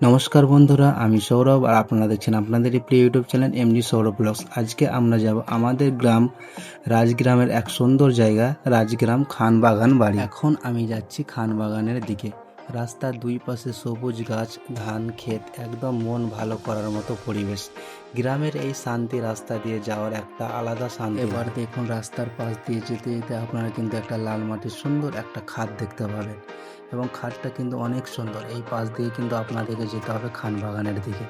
নমস্কার বন্ধুরা, আমি সৌরভ আর আপনারা দেখছেন আপনাদের প্রিয় YouTube channel MG Sourav vlogs. আজকে আমরা যাব আমাদের গ্রাম রাজগ্রামের এক সুন্দর জায়গা, রাজগ্রাম খানবাগান বাড়ি। এখন আমি যাচ্ছি খানবাগানের দিকে। রাস্তার দুই পাশে সবুজ গাছ, ধান, ক্ষেত, একদম মন ভালো করার মতো পরিবেশ। গ্রামের এই শান্তি রাস্তা দিয়ে যাওয়ার একটা আলাদা শান্তি। এবার দেখুন রাস্তার পাশ দিয়ে যেতে যেতে আপনারা কিন্তু একটা লাল মাটির সুন্দর একটা খাদ দেখতে পাবেন। এবং খাটটা কিন্তু অনেক সুন্দর। এই পাশ দিয়ে কিন্তু আপনাদেরকে যেতে হবে খান বাগানের দিকে।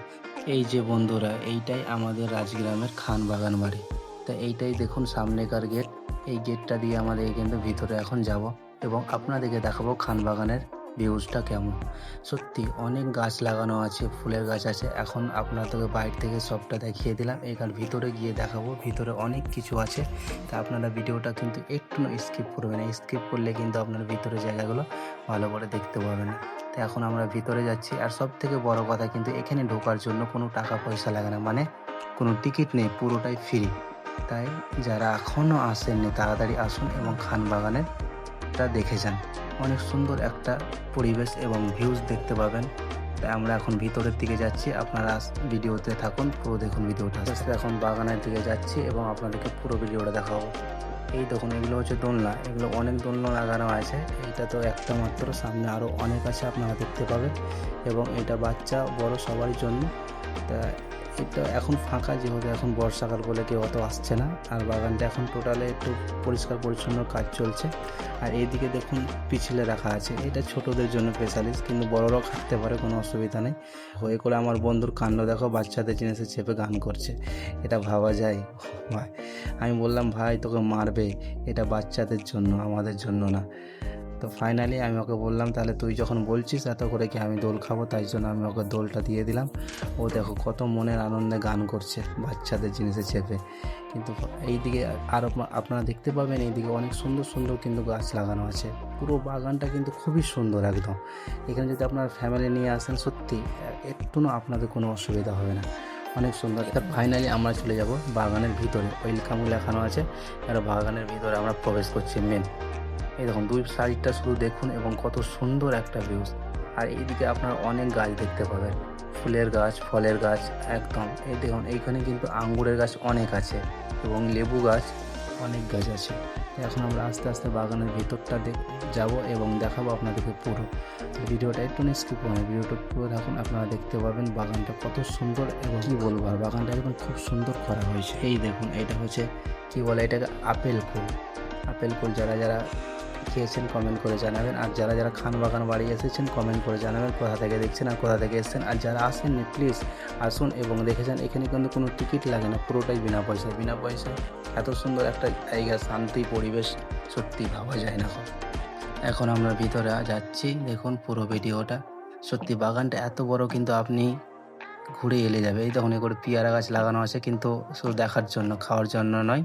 এই যে বন্ধুরা, এইটাই আমাদের রাজগ্রামের খান বাগান বাড়ি। তা এইটাই দেখুন সামনেকার গেট। এই গেটটা দিয়ে আমাদের কিন্তু ভিতরে এখন যাব এবং আপনাদেরকে দেখাবো খান বাগানের ভিউজটা কেমন? সত্যি, অনেক গাছ লাগানো আছে, ফুলের গাছ আছে। এখন আপনাদেরকে বাইরে থেকে সবটা দেখিয়ে দিলাম। এখান ভিতরে গিয়ে দেখাবো। ভিতরে অনেক কিছু আছে। তা আপনারা ভিডিওটা কিন্তু একটু স্কিপ করবেন স্কিপ করলে কিন্তু আপনার ভিতরে জায়গাগুলো ভালো করে দেখতে পাবেন না। তো এখন আমরা ভিতরে যাচ্ছি। আর সব থেকে বড় কথা কিন্তু এখানে ঢোকার জন্য কোনো টাকা পয়সা লাগে না। মানে কোনো টিকিট নেই, পুরোটাই ফ্রি তাই যারা এখনও আসেননি, তাড়াতাড়ি আসুন এবং খান বাগানের টা দেখে যান। অনেক সুন্দর একটা পরিবেশ এবং ভিউজ দেখতে পাবেন। তাই আমরা এখন ভিতরের দিকে যাচ্ছি। আপনারা ভিডিওতে থাকুন, পুরো দেখুন ভিডিওটা। আস্তে এখন বাগানের দিকে যাচ্ছি এবং আপনাদেরকে পুরো ভিডিওটা দেখাবো। এই দেখুন, এগুলো হচ্ছে দোলনা। এগুলো অনেক দোলনা লাগানো আছে। এইটা তো একটা মাত্র। সামনে আরও অনেক আছে আপনারা দেখতে পাবেন। এবং এটা বাচ্চা, বড় সবারই জন্য। তা এটা এখন ফাঁকা যেহেতু এখন বর্ষাকাল বলে কেউ অত আসছে না। আর বাগানটা এখন টোটালে একটু পরিষ্কার পরিচ্ছন্ন কাজ চলছে। আর এইদিকে দেখুন পিছলে রাখা আছে। এটা ছোটদের জন্য স্পেশালিস্ট কিন্তু বড়রাও খাটতে পারে, কোনো অসুবিধা নেই। হয়ে করে আমার বন্ধুর কাণ্ড, দেখো বাচ্চাদের জিনিসে চেপে গান করছে। এটা ভাবা যায়? আমি বললাম, ভাই, তোকে মারবে। এটা বাচ্চাদের জন্য, আমাদের জন্য না। তো ফাইনালি আমি ওকে বললাম, তাহলে তুই যখন বলছিস এত করে কি আমি দোল খাব? তাই জন্য আমি ওকে দোলটা দিয়ে দিলাম। ও দেখো কত মনের আনন্দে গান করছে, বাচ্চাদের জিনিসে চেপে। কিন্তু এইদিকে আর আপনারা দেখতে পাবেন, এইদিকে অনেক সুন্দর সুন্দর কিন্তু গাছ লাগানো আছে। পুরো বাগানটা কিন্তু খুবই সুন্দর একদম। এখানে যদি আপনার ফ্যামিলি নিয়ে আসেন, সত্যি একটু আপনাদের কোনো অসুবিধা হবে না। অনেক সুন্দর। এটা ফাইনালি আমরা চলে যাব বাগানের ভিতরে। ওয়েলকামও লেখানো আছে। আর বাগানের ভিতরে আমরা প্রবেশ করছি মেন এই দেখুন, দুই সাইডটা শুধু দেখুন এবং কত সুন্দর একটা ভিউজ আর এইদিকে আপনারা অনেক গাছ দেখতে পাবেন। ফুলের গাছ, ফলের গাছ, একদম। এই দেখুন, এইখানে কিন্তু আঙ্গুরের গাছ অনেক আছে এবং লেবু গাছ অনেক গাছ আছে। এখন আমরা আস্তে আস্তে বাগানের ভিতরটা যাব এবং দেখাবো আপনাদেরকে পুরো। ভিডিওটা একটু স্কিপ করুন ভিডিওটা পুরো দেখুন, আপনারা দেখতে পাবেন বাগানটা কত সুন্দর এবং কী বলব, আর বাগানটা একদম খুব সুন্দর করা হয়েছে। এই দেখুন, এটা হচ্ছে কি বলে, এটাকে আপেল ফুল। আপেল ফুল যারা যারা খেয়েছেন কমেন্ট করে জানাবেন। আর যারা যারা খান বাগান বাড়ি এসেছেন কমেন্ট করে জানাবেন কোথা থেকে দেখছেন আর কোথা থেকে এসেছেন। আর যারা আসেননি প্লিজ আসুন এবং দেখেছেন, এখানে কিন্তু কোনো টিকিট লাগে না, পুরোটাই বিনা পয়সায়। বিনা পয়সায় এত সুন্দর একটা জায়গা, শান্তি পরিবেশ, সত্যি ভাবা যায় না। এখন আমরা ভিতরে যাচ্ছি, দেখুন পুরো ভিডিওটা। সত্যি বাগানটা এত বড় কিন্তু আপনি ঘুরে এলে যাবে। এই তখন করে পেয়ারা গাছ লাগানো আছে কিন্তু শুধু দেখার জন্য, খাওয়ার জন্য নয়।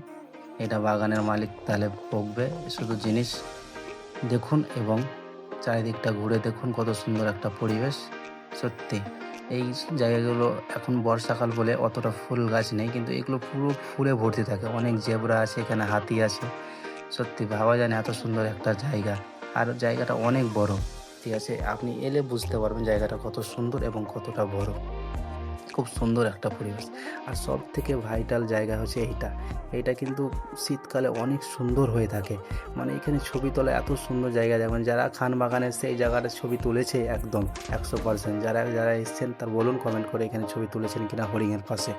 এটা বাগানের মালিক তাহলে বকবে শুধু জিনিস দেখুন এবং চারিদিকটা ঘুরে দেখুন কত সুন্দর একটা পরিবেশ। সত্যি, এই জায়গাগুলো এখন বর্ষাকাল বলে অতটা ফুল গাছ নেই, কিন্তু এগুলো পুরো ফুলে ভর্তি থাকে। অনেক জেবরা আছে, এখানে হাতি আছে। সত্যি, ভাবা যায় না এত সুন্দর একটা জায়গা। আর জায়গাটা অনেক বড়। ঠিক আছে, আপনি এলে বুঝতে পারবেন জায়গাটা কত সুন্দর এবং কতটা বড়। খুব সুন্দর একটা পরিবেশ। আর সব থেকে ভাইটাল জায়গা হচ্ছে এইটা। এইটা কিন্তু শীতকালে অনেক সুন্দর হয়ে থাকে। মানে এখানে ছবি তোলা এত সুন্দর জায়গা। যেমন যারা খান বাগানে সেই জায়গাটা ছবি তুলেছে একদম একশো পার্সেন্ট যারা যারা এসছেন তার বলুন কমেন্ট করে এখানে ছবি তুলেছেন কিনা হরিণের পাশে।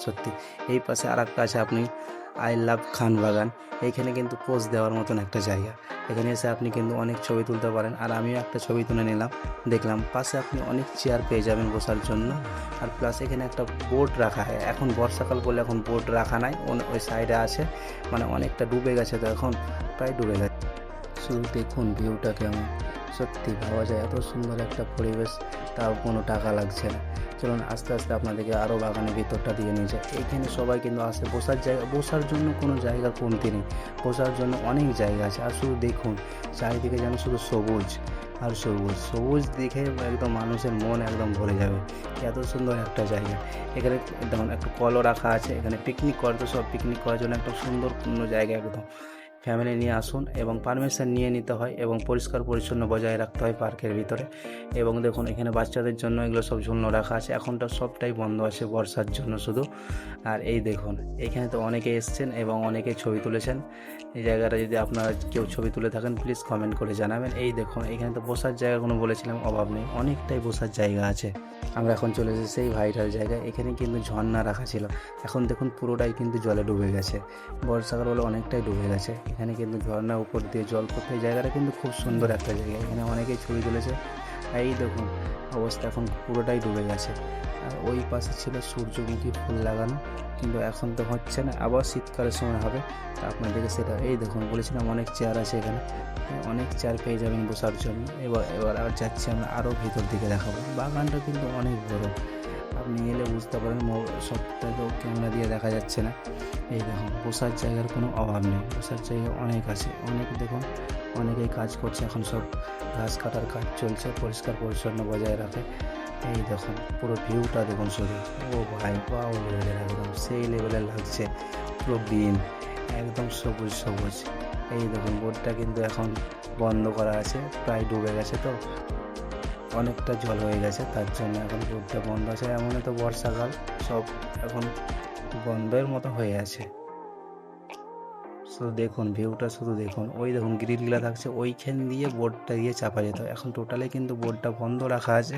সত্যি। এই পাশে আর একটা আছে আপনি আই লাভ খান বাগান এইখানে কিন্তু পোজ দেওয়ার মতন একটা জায়গা। এখানে এসে আপনি কিন্তু অনেক ছবি তুলতে পারেন। আর আমিও একটা ছবি তুলে নিলাম। দেখলাম, পাশে আপনি অনেক চেয়ার পেয়ে যাবেন বসার জন্য। আর প্লাস এখানে একটা বোট রাখা হয়। এখন বর্ষাকাল বলে এখন বোট রাখা নাই। ওই সাইডে আছে। মানে অনেকটা ডুবে গেছে তো এখন। প্রায় ডুবে গেছে। শুধু দেখুন ভিউটা কেমন? সত্যি ভাবা যায় এত সুন্দর একটা পরিবেশ, তাও কোনো টাকা লাগছে না। চলুন আস্তে আস্তে আপনাদেরকে আরও বাগানের ভিতরটা দিয়ে নিয়ে যায় এইখানে সবাই কিন্তু আসে, বসার জায়গা, বসার জন্য কোনো জায়গা কমতি নেই। বসার জন্য অনেক জায়গা আছে। আর শুধু দেখুন, চারিদিকে যেন শুধু সবুজ আর সবুজ। সবুজ দেখে একদম মানুষের মন একদম ভরে যাবে এত সুন্দর একটা জায়গা। এখানে দেখুন একটা কলও রাখা আছে, এখানে পিকনিক করতে সব পিকনিক করার জন্য একটা সুন্দর জায়গা একদম। ফ্যামিলি নিয়ে আসুন এবং পারমিশন নিয়ে নিতে হয় এবং পরিষ্কার পরিচ্ছন্ন বজায় রাখতে হয় পার্কের ভিতরে। এবং দেখুন, এখানে বাচ্চাদের জন্য এগুলো সব ঝুলনো রাখা আছে। এখনটা সবটাই বন্ধ আছে বর্ষার জন্য শুধু। আর এই দেখুন, এখানে তো অনেকে এসছেন এবং অনেকে ছবি তুলেছেন। এই জায়গাটা যদি আপনারা কেউ ছবি তুলে থাকেন প্লিজ কমেন্ট করে জানাবেন। এই দেখুন, এখানে তো বসার জায়গা কোনো বলেছিলাম, অভাব নেই। অনেকটাই বসার জায়গা আছে। আমরা এখন চলে এসেছি সেই ভাইরাল জায়গায়। এখানে কিন্তু ঝর্ণা রাখা ছিল। এখন দেখুন, পুরোটাই কিন্তু জলে ডুবে গেছে। বর্ষাকাল বলে অনেকটাই ডুবে গেছে। এখানে কিন্তু ঝর্ণার উপর দিয়ে জল পড়তে জায়গাটা কিন্তু খুব সুন্দর একটা জায়গা। এখানে অনেকেই ছবি তুলেছে। এই দেখুন, অবস্থা এখন পুরোটাই ডুবে গেছে। আর ওই পাশে ছিল সূর্যমুখী ফুল লাগানো, কিন্তু এখন তো হচ্ছে না। আবার শীতকালের সময় হবে, তা আপনাদেরকে সেটা, এই দেখুন, বলেছিলাম অনেক চেয়ার আছে এখানে। অনেক চেয়ার পেয়ে যাবেন বসার জন্য। এবার এবার আর যাচ্ছি আমরা আরও ভিতর দিকে দেখাবো। বাগানটা কিন্তু অনেক বড়। আপনি এলে বুঝতে পারেন মো- সবটা তো ক্যামেরা দিয়ে দেখা যাচ্ছে না। এই দেখুন, বসার জায়গার কোনো অভাব নেই। বসার জায়গা অনেক আছে। অনেক দেখুন, অনেকেই কাজ করছে। এখন সব ঘাস কাটার কাজ চলছে, পরিষ্কার পরিচ্ছন্ন বজায় রাখে। এই দেখুন, পুরো ভিউটা দেখুন শুধু। ও ভাই পাও লেভেলের একদম সেই লেভেলের লাগছে। পুরো গ্রিন একদম সবুজ সবুজ। এই দেখুন বোটটা কিন্তু এখন বন্ধ করা আছে। প্রায় ডুবে গেছে তো। অনেকটা জল হয়ে গেছে, তার জন্য এখন বোটটা বন্ধ আছে। এমন তো বর্ষাকাল, সব এখন বন্ধের মতো হয়ে আছে। শুধু দেখুন, ভিউটা শুধু দেখুন। ওই দেখুন, গ্রিলগুলো থাকছে, ওইখান দিয়ে বোর্ডটা দিয়ে চাপা যেত এখন টোটালি কিন্তু বোর্ডটা বন্ধ রাখা আছে।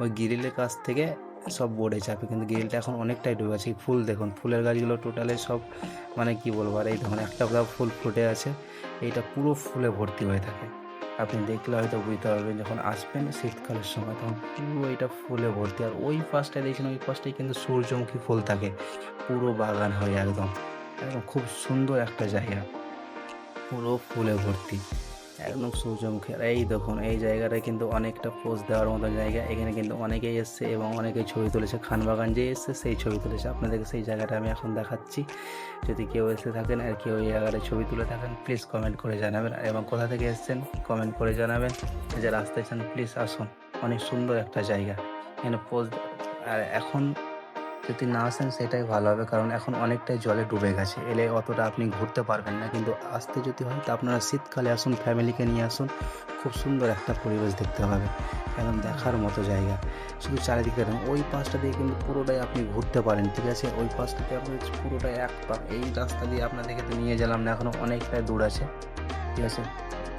ওই গ্রিলের কাছ থেকে সব বোর্ডে চাপে। কিন্তু গ্রিলটা এখন অনেকটাই ডুবে আছে ফুল দেখুন, ফুলের গাছগুলো টোটালি সব মানে কি বলব, আর এই দেখুন, একটা ফুল ফুটে আছে। এইটা পুরো ফুলে ভর্তি হয়ে থাকে। আপনি দেখলে হয়তো বুঝতে পারবেন যখন আসবেন শীতকালের সময়, তখন পুরো এটা ফুলে ভর্তি। আর ওই পাশটায় দেখছেন ওই পাশটায় কিন্তু সূর্যমুখী ফুল থাকে। পুরো বাগান হয় একদম একদম খুব সুন্দর একটা জায়গা। পুরো ফুলে ভর্তি। একদম সূর্যমুখী। এই দেখুন, এই জায়গাটা কিন্তু অনেকটা পোজ দেওয়ার মতো জায়গা। এখানে কিন্তু অনেকেই এসছে এবং অনেকেই ছবি তুলেছে। খানবাগান যে এসছে, সেই ছবি তুলেছে। আপনাদেরকে সেই জায়গাটা আমি এখন দেখাচ্ছি। যদি কেউ এসে থাকেন আর কেউ এই জায়গাটায় ছবি তুলে থাকেন প্লিজ কমেন্ট করে জানাবেন। এবং কোথা থেকে এসছেন কমেন্ট করে জানাবেন। যে আসতে চান প্লিজ আসুন। অনেক সুন্দর একটা জায়গা। এখানে পোজ আর এখন যদি না আসেন সেটাই ভালো হবে, কারণ এখন অনেকটাই জলে ডুবে গেছে। এলে অতটা আপনি ঘুরতে পারবেন না, কিন্তু আসতে যদি হয় তো আপনারা শীতকালে আসুন ফ্যামিলিকে নিয়ে আসুন, খুব সুন্দর একটা পরিবেশ দেখতে পাবে একদম দেখার মতো জায়গা। শুধু চারিদিকে দেখুন ওই পাশটা দিয়ে কিন্তু পুরোটাই আপনি ঘুরতে পারেন, ঠিক আছে? ওই পাশটাতে আপনি পুরোটাই এক পা এই রাস্তা দিয়ে আপনাদেরকে তো নিয়ে গেলাম না এখনও অনেকটাই দূর আছে, ঠিক আছে?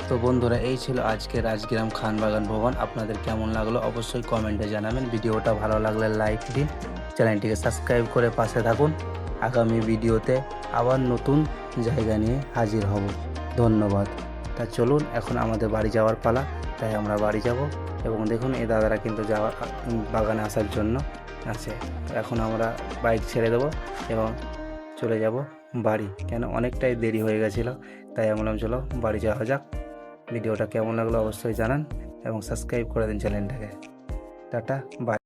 তো বন্ধুরা, এই ছিল আজকে রাজগ্রাম খানবাগান ভবন। আপনাদের কেমন লাগল অবশ্যই কমেন্টে জানাবেন। ভিডিওটা ভালো লাগলে লাইক দিন, চ্যানেলটিকে সাবস্ক্রাইব করে পাশে থাকুন। আগামী ভিডিওতে আবার নতুন জায়গা নিয়ে হাজির হব। ধন্যবাদ। তা চলুন, এখন আমাদের বাড়ি যাওয়ার পালা। তাই আমরা বাড়ি যাব এবং দেখুন, এই দাদারা কিন্তু যাওয়া বাগানে আসার জন্য আছে। এখন আমরা বাইক ছেড়ে দেবো এবং চলে যাব বাড়ি। কেন, অনেকটাই দেরি হয়ে গেছিল। তাই আমি বললাম, চলো বাড়ি যাওয়া যাক। ভিডিওটা কেমন লাগল অবশ্যই জানান এবং সাবস্ক্রাইব করে দিন চ্যানেলটাকে। Tata bye